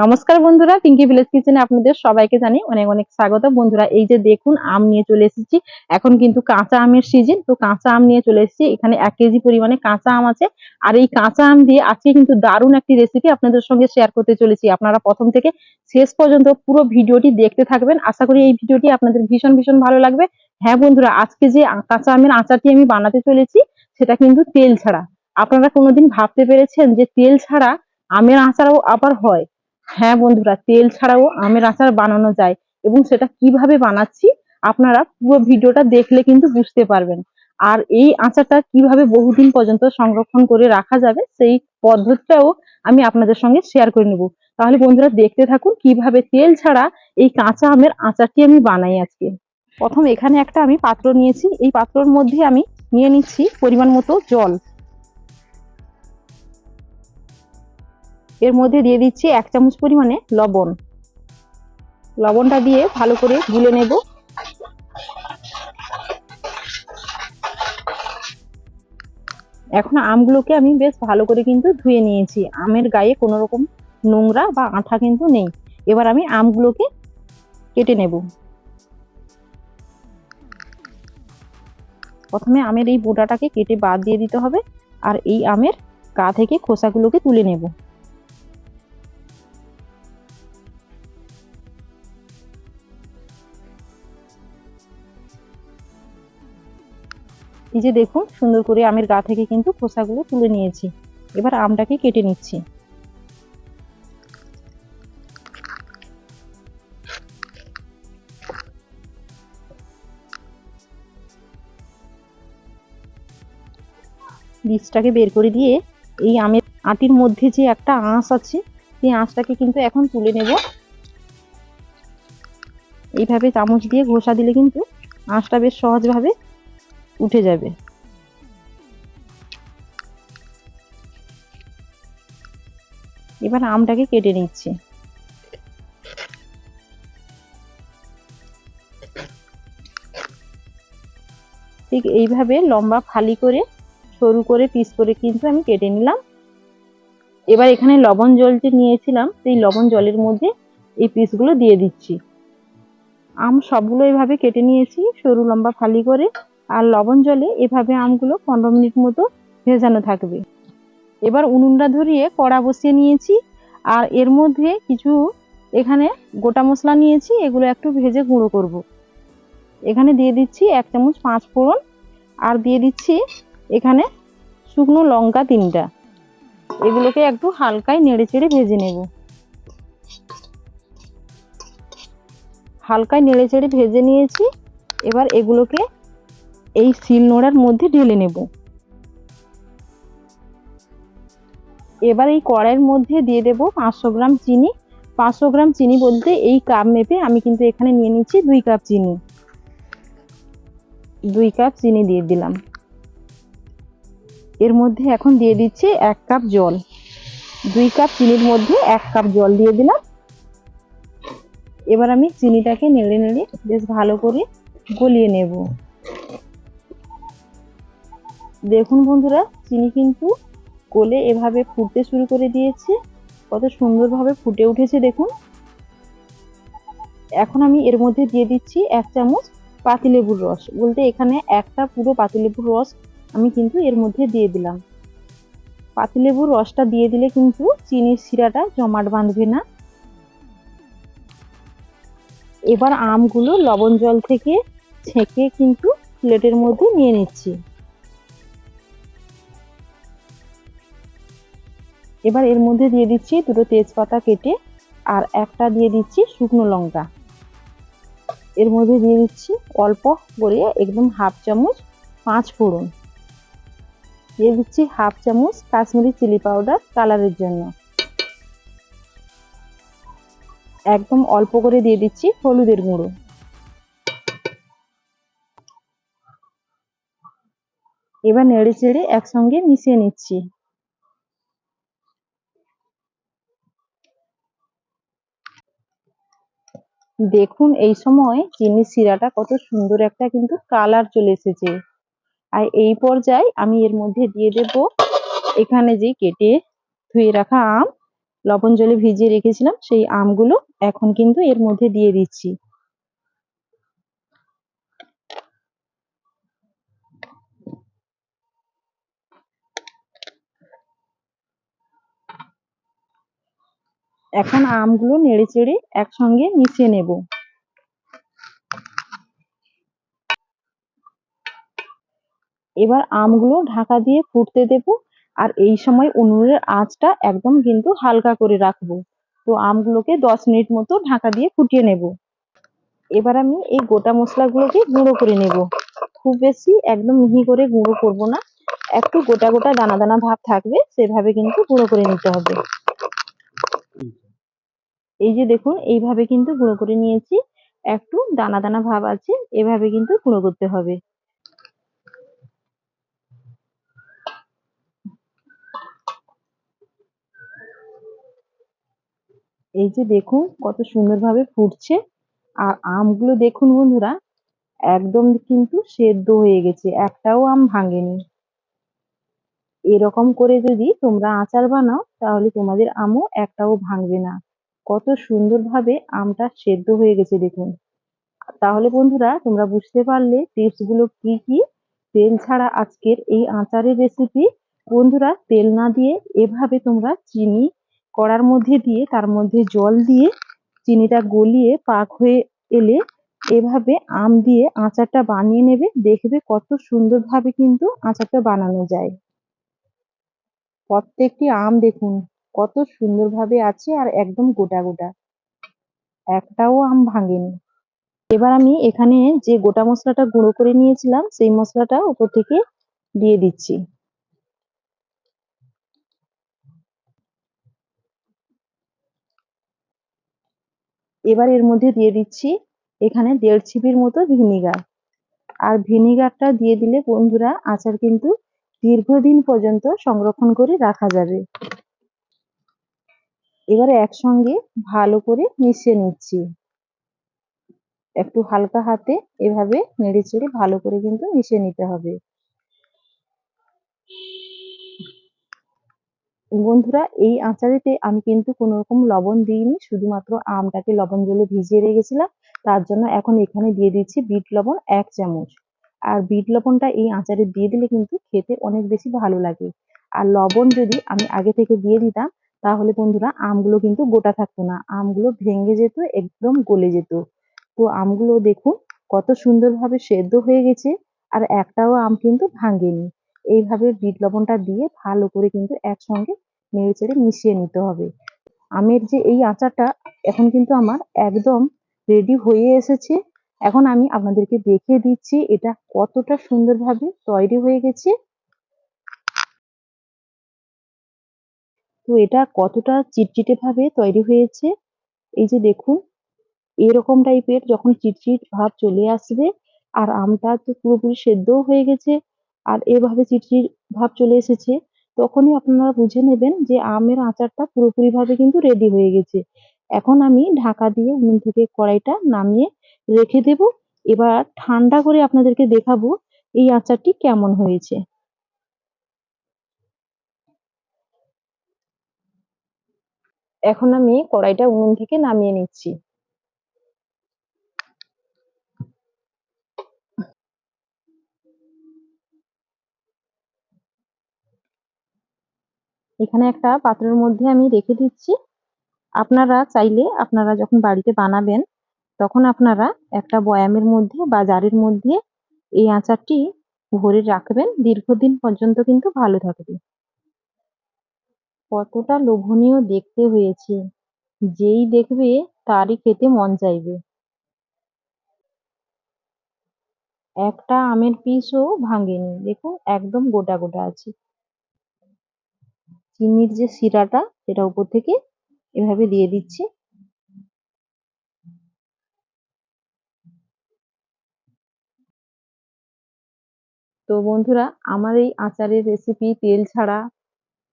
নমস্কার বন্ধুরা পিঙ্কি ভিলেজ কিচেনে আপনাদের সবাইকে জানি অনেক অনেক স্বাগত। বন্ধুরা, এই যে দেখুন, আম নিয়ে চলে এসেছি। এখন কিন্তু কাঁচা আমের সিজন তো কাঁচা আম নিয়ে চলে এসেছি। এখানে এক কেজি পরিমাণে কাঁচা আম আছে। আর এই কাঁচা আম দিয়ে আজকে কিন্তু দারুণ একটি রেসিপি আপনাদের সঙ্গে শেয়ার করতে চলেছি। আপনারা প্রথম থেকে শেষ পর্যন্ত পুরো ভিডিওটি দেখতে থাকবেন। আশা করি এই ভিডিওটি আপনাদের ভীষণ ভীষণ ভালো লাগবে। হ্যাঁ বন্ধুরা, আজকে যে কাঁচা আমের আচারটি আমি বানাতে চলেছি, সেটা কিন্তু তেল ছাড়া। আপনারা কোনোদিন ভাবতে পেরেছেন যে তেল ছাড়া আমের আচারও আবার হয়? হ্যাঁ বন্ধুরা, তেল ছাড়াও আমের আচার বানানো যায় এবং সেটা কীভাবে বানাচ্ছি আপনারা পুরো ভিডিওটা দেখলে কিন্তু বুঝতে পারবেন। আর এই আচারটা কীভাবে বহুদিন পর্যন্ত সংরক্ষণ করে রাখা যাবে সেই পদ্ধতিটাও আমি আপনাদের সঙ্গে শেয়ার করে নেব। তাহলে বন্ধুরা দেখতে থাকুন কীভাবে তেল ছাড়া এই কাঁচা আমের আচারটি আমি বানাই আজকে। প্রথম এখানে একটা আমি পাত্র নিয়েছি, এই পাত্রর মধ্যে আমি নিয়ে নিচ্ছি পরিমাণ মতো জল। এর মধ্যে দিয়ে দিচ্ছি এক চামচ পরিমাণে লবণ। লবণটা দিয়ে ভালো করে গুলে নেব। এখন আমগুলোকে আমি বেশ ভালো করে কিন্তু ধুয়ে নিয়েছি। আমের গায়ে কোনো রকম নোংরা বা আঠা কিন্তু নেই। এবার আমি আমগুলোকে কেটে নেব। প্রথমে আমের এই বোটাটাকে কেটে বাদ দিয়ে দিতে হবে। আর এই আমের গা থেকে খোসাগুলোকে তুলে নেব। এই যে দেখুন, সুন্দর করে আমের গা থেকে কিন্তু খোসাগুলো তুলে নিয়েছি। এবার আমটাকে কেটে নিচ্ছি। বীজটাকে বের করে দিয়ে এই আমের আটির মধ্যে যে একটা আঁশ আছে, সেই আঁশটাকে কিন্তু এখন তুলে নেব। এইভাবে চামচ দিয়ে ঘষা দিলে কিন্তু আঁশটা বেশ সহজভাবে উঠে যাবে। এবার আমটাকে কেটে নিচ্ছি। ঠিক এইভাবে লম্বা ফালি করে, সরু করে, পিস করে কিন্তু আমি কেটে নিলাম। এবার এখানে লবণ জল যে নিয়েছিলাম, সেই লবণ জলের মধ্যে এই পিসগুলো দিয়ে দিচ্ছি। আম সবগুলো এইভাবে কেটে নিয়েছি, সরু লম্বা ফালি করে। আর লবণ জলে এভাবে আমগুলো পনেরো মিনিট মতো ভেজানো থাকবে। এবার উনুনটা ধরিয়ে কড়া বসিয়ে নিয়েছি আর এর মধ্যে কিছু এখানে গোটা মশলা নিয়েছি, এগুলো একটু ভেজে গুঁড়ো করব। এখানে দিয়ে দিচ্ছি এক চামচ পাঁচ ফোড়ন আর দিয়ে দিচ্ছি এখানে শুকনো লঙ্কা তিনটা। এগুলোকে একটু হালকায় নেড়ে চেড়ে ভেজে নেব। হালকায় নেড়ে চেড়ে ভেজে নিয়েছি। এবার এগুলোকে এই শিল নোড়ার মধ্যে ঢেলে নেব। এবার এই কড়াইয়ের মধ্যে দিয়ে দেব পাঁচশো গ্রাম চিনি। পাঁচশো গ্রাম চিনি বলতে এই কাপ মেপে আমি কিন্তু এখানে নিয়ে নিচ্ছি দুই কাপ চিনি। দুই কাপ চিনি দিয়ে দিলাম। এর মধ্যে এখন দিয়ে দিচ্ছি এক কাপ জল। দুই কাপ চিনির মধ্যে এক কাপ জল দিয়ে দিলাম। এবার আমি চিনিটাকে নেড়ে নেড়ে বেশ ভালো করে গলিয়ে নেব। দেখুন বন্ধুরা, চিনি কিন্তু কোলে এভাবে ফুটতে শুরু করে দিয়েছে। কত সুন্দরভাবে ফুটে উঠেছে দেখুন। এখন আমি এর মধ্যে দিয়ে দিচ্ছি এক চামচ পাতিলেবুর রস। বলতে এখানে একটা পুরো পাতিলেবুর রস আমি কিন্তু এর মধ্যে দিয়ে দিলাম। পাতিলেবুর রসটা দিয়ে দিলে কিন্তু চিনির শিরাটা জমাট বাঁধবে না। এবার আমগুলো লবণ জল থেকে ছেঁকে কিন্তু প্লেটের মধ্যে নিয়ে নিচ্ছি। এবার এর মধ্যে দিয়ে দিচ্ছি দুটো তেজপাতা কেটে আর একটা দিয়ে দিচ্ছি শুকনো লঙ্কা। এর মধ্যে দিয়ে দিচ্ছি অল্প করে একদম হাফ চামচ পাঁচ ফোড়ন। দিয়ে দিচ্ছি হাফ চামচ কাশ্মীরি চিলি পাউডার কালারের জন্য। একদম অল্প করে দিয়ে দিচ্ছি হলুদের গুঁড়ো। এবার নেড়ে চেড়ে একসঙ্গে মিশিয়ে নিচ্ছি। দেখুন এই সময় চিনি শিরাটা কত সুন্দর একটা কিন্তু কালার চলে এসেছে। আর এই পর্যায়ে আমি এর মধ্যে দিয়ে দেব এখানে যে কেটে ধুয়ে রাখা আম, লবণ জলে ভিজিয়ে রেখেছিলাম, সেই আমগুলো এখন কিন্তু এর মধ্যে দিয়ে দিচ্ছি। এখন আমগুলো নেড়ে চেড়ে একসঙ্গে মিশিয়ে নেব। এবার আমগুলো ঢাকা দিয়ে ফুটতে দেব আর এই সময় উনুনের আঁচটা একদম কিন্তু হালকা করে রাখব। তো আমগুলোকে দশ মিনিট মতো ঢাকা দিয়ে ফুটিয়ে নেব। এবার আমি এই গোটা মশলাগুলোকে গুঁড়ো করে নেব। খুব বেশি একদম মিহি করে গুঁড়ো করব না। একটু গোটা গোটা দানা দানা ভাব থাকবে, সেভাবে কিন্তু গুঁড়ো করে নিতে হবে। এই যে দেখুন, এইভাবে কিন্তু গুঁড়ো করে নিয়েছি। একটু দানা দানা ভাব আছে, এভাবে কিন্তু গুঁড়ো করতে হবে। এই যে দেখুন, কত সুন্দরভাবে ফুটছে। আর আমগুলো দেখুন বন্ধুরা, একদম কিন্তু সেদ্ধ হয়ে গেছে, একটাও আম ভাঙেনি। এরকম করে যদি তোমরা আচার বানাও, তাহলে তোমাদের আমও একটাও ভাঙবে না। কত সুন্দরভাবে আমটা সেদ্ধ হয়ে গেছে দেখুন। তাহলে বন্ধুরা, তোমরা বুঝতে পারলে টিপসগুলো কি কি? তেল ছাড়া আজকের এই আচারের রেসিপি বন্ধুরা, তেল না দিয়ে এভাবে তোমরা চিনি কড়ার মধ্যে দিয়ে, তার মধ্যে জল দিয়ে চিনিটা গলিয়ে পাক হয়ে এলে এভাবে আম দিয়ে আচারটা বানিয়ে নেবে। দেখবে কত সুন্দরভাবে কিন্তু আচারটা বানানো যায়। প্রত্যেকটি আম দেখুন কত সুন্দরভাবে আছে আর একদম গোটা গোটা। একটাও আম ভাঙেনি। এবার আমি এখানে যে গোটা মশলাটা গুঁড়ো করে নিয়েছিলাম, সেই মশলাটা উপর থেকে দিয়ে দিচ্ছি। এবার এর মধ্যে দিয়ে দিচ্ছি এখানে দেড় ছিপির মতো ভিনিগার। আর ভিনিগারটা দিয়ে দিলে বন্ধুরা আচার কিন্তু দীর্ঘদিন পর্যন্ত সংরক্ষণ করে রাখা যাবে। এবারে একসঙ্গে ভালো করে মিশিয়ে নিচ্ছি। একটু হালকা হাতে এভাবে নেড়ে চেড়ে ভালো করে কিন্তু মিশিয়ে নিতে হবে। বন্ধুরা, এই আচারেতে আমি কিন্তু কোনো রকম লবণ দিইনি, শুধুমাত্র আমটাকে লবণ জলে ভিজিয়ে রেখেছিলাম। তার জন্য এখন এখানে দিয়ে দিচ্ছি বিট লবণ এক চামচ। আর বিট লবণটা এই আচারে দিয়ে দিলে কিন্তু খেতে অনেক বেশি ভালো লাগে। আর লবণ যদি আমি আগে থেকে দিয়ে দিতাম তাহলে বন্ধুরা, আমগুলো কিন্তু গোটা থাকতো না। আমগুলো ভেঙে যেত, একদম গলে যেত। তো আমগুলো দেখুন, কত সুন্দরভাবে সেদ্ধ হয়ে গেছে আর একটাও আম কিন্তু ভাঙেনি। এইভাবে বিট লবণটা দিয়ে ভালো করে কিন্তু একসঙ্গে নেড়ে চেড়ে মিশিয়ে নিতে হবে। আমের যে এই আচারটা এখন কিন্তু আমার একদম রেডি হয়ে এসেছে। এখন আমি আপনাদেরকে দেখিয়ে দিচ্ছি এটা কতটা সুন্দরভাবে তৈরি হয়ে গেছে। তো এটা কতটা চিটচিটে ভাবে তৈরি হয়েছে? এই যে দেখুন, এরকম টাইপের যখন চিটচিট ভাব চলে আসবে, আর আমটা তো পুরোপুরি সেদ্ধও হয়ে গেছে, আর এভাবে চিটচিট ভাব চলে এসেছে, তখনই আপনারা বুঝে নেবেন যে আমের আচারটা পুরোপুরি ভাবে কিন্তু রেডি হয়ে গেছে। এখন আমি ঢাকা দিয়ে উনুন থেকে কড়াইটা নামিয়ে রেখে দেব। এবার ঠান্ডা করে আপনাদেরকে দেখাবো এই আচারটি কেমন হয়েছে। এখন আমি কড়াইটা উনুন থেকে নামিয়ে নিচ্ছি। এখানে একটা পাত্রের মধ্যে আমি রেখে দিচ্ছি। আপনারা চাইলে আপনারা যখন বাড়িতে বানাবেন, তখন আপনারা একটা বয়ামের মধ্যে বা জারের মধ্যে এই আচারটি ভরে রাখবেন। দীর্ঘদিন পর্যন্ত কিন্তু ভালো থাকবে। কতটা লোভনীয় দেখতে হয়েছে। যেই দেখবে, তারই খেতে মন চাইবে। একটা আমের পিসও ভাঙেনি। দেখুন, একদম গোটা গোটা আছে। চিনির যে শিরাটা, সেটা উপর থেকে এভাবে দিয়ে দিচ্ছি। তো বন্ধুরা, আমার এই আচারের রেসিপি তেল ছাড়া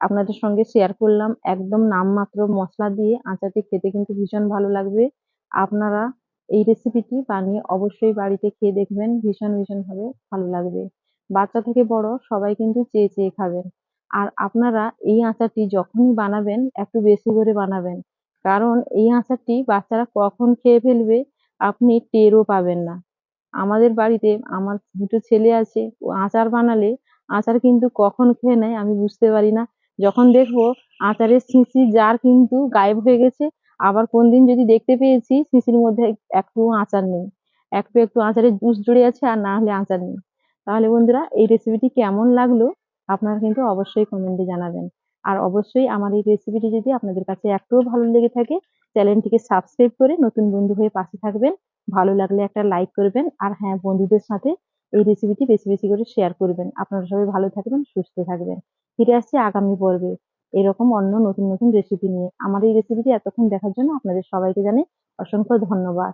আপনাদের সঙ্গে শেয়ার করলাম। একদম নামমাত্র মশলা দিয়ে আচারটি খেতে কিন্তু ভীষণ ভালো লাগবে। আপনারা এই রেসিপিটি বানিয়ে অবশ্যই বাড়িতে খেয়ে দেখবেন, ভীষণ ভীষণ ভাবে ভালো লাগবে। বাচ্চা থেকে বড় সবাই কিন্তু চেয়ে চেয়ে খাবেন আর আপনারা এই আচারটি যখনই বানাবেন, একটু বেশি করে বানাবেন। কারণ এই আচারটি বাচ্চারা কখন খেয়ে ফেলবে, আপনি টেরও পাবেন না। আমাদের বাড়িতে আমার দুটো ছেলে আছে, ও আচার বানালে আচার কিন্তু কখন খেয়ে নেয় আমি বুঝতে পারি না। যখন দেখব আচারের শিশি জার কিন্তু গায়েব হয়ে গেছে, আবার কোন দিন যদি দেখতে পেয়েছি শিশির মধ্যে একটু আচার নেই একটু একটু আচারের জুস জুড়ে আছে আর না হলে আচার নেই। তাহলে বন্ধুরা, এই রেসিপিটি কেমন লাগল আপনারা কিন্তু অবশ্যই কমেন্টে জানাবেন। আর অবশ্যই আমার এই রেসিপিটি যদি আপনাদের কাছে একটুও ভালো লেগে থাকে, চ্যানেলটিকে সাবস্ক্রাইব করে নতুন বন্ধু হয়ে পাশে থাকবেন। ভালো লাগলে একটা লাইক করবেন। আর হ্যাঁ বন্ধুদের সাথে এই রেসিপিটি বেশি বেশি করে শেয়ার করবেন। আপনারা সবাই ভালো থাকবেন, সুস্থ থাকবেন। ফিরে আসছি আগামী পর্বে এরকম অন্য নতুন নতুন রেসিপি নিয়ে। আমার এই রেসিপিটি এতক্ষণ দেখার জন্য আপনাদের সবাইকে জানাই অসংখ্য ধন্যবাদ।